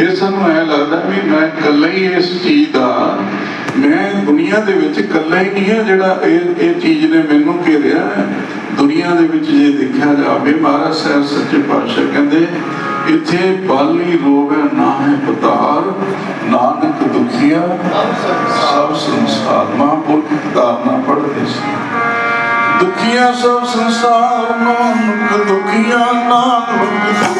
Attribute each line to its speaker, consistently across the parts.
Speaker 1: ਫਿਰ ਸਾਨੂੰ ਐ ਲੱਗਦਾ ਵੀ ਮੈਂ ਇਕੱਲਾ ਹੀ ਇਸ ਚੀਜ਼ ਦਾ, ਮੈਂ ਦੁਨੀਆ ਦੇ ਵਿੱਚ ਇਕੱਲਾ ਹੀ ਨਹੀਂ ਹਾਂ ਜਿਹੜਾ ਇਹ ਇਹ ਚੀਜ਼ ਨੇ ਮੈਨੂੰ ਘੇਰਿਆ ਦੁਨੀਆ ਦੇ ਵਿੱਚ ਜੇ ਦੇਖਿਆ ਜਾਵੇ, ਮਹਾਰਾਜ ਸਾਹਿਬ ਸੱਚੇ ਪਾਤਸ਼ਾਹ ਕਹਿੰਦੇ, ਇੱਥੇ ਬਾਲੀ ਰੋਗ ਨਾ ਹੈ ਪਤਾਰ ਨਾਨਕ ਦੁਖੀਆ, ਸਭ ਸੰਸਾਰ ਮਹਾਂਪੁਰਖ ਧਾਰਨਾ ਪੜ੍ਹਦੇ ਸੀ। ਦੁਖੀਆਂ ਸਭ ਸੰਸਾਰ ਨਾਨਕ ਦੁਖੀਆਂ ਨਾਨਕ ਦੁਖੀਆਂ।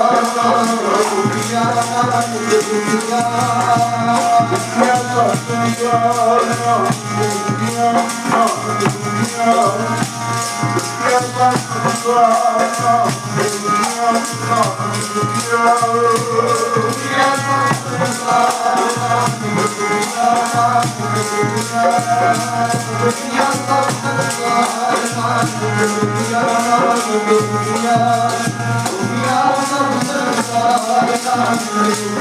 Speaker 1: Yeah.
Speaker 2: Hallelujah.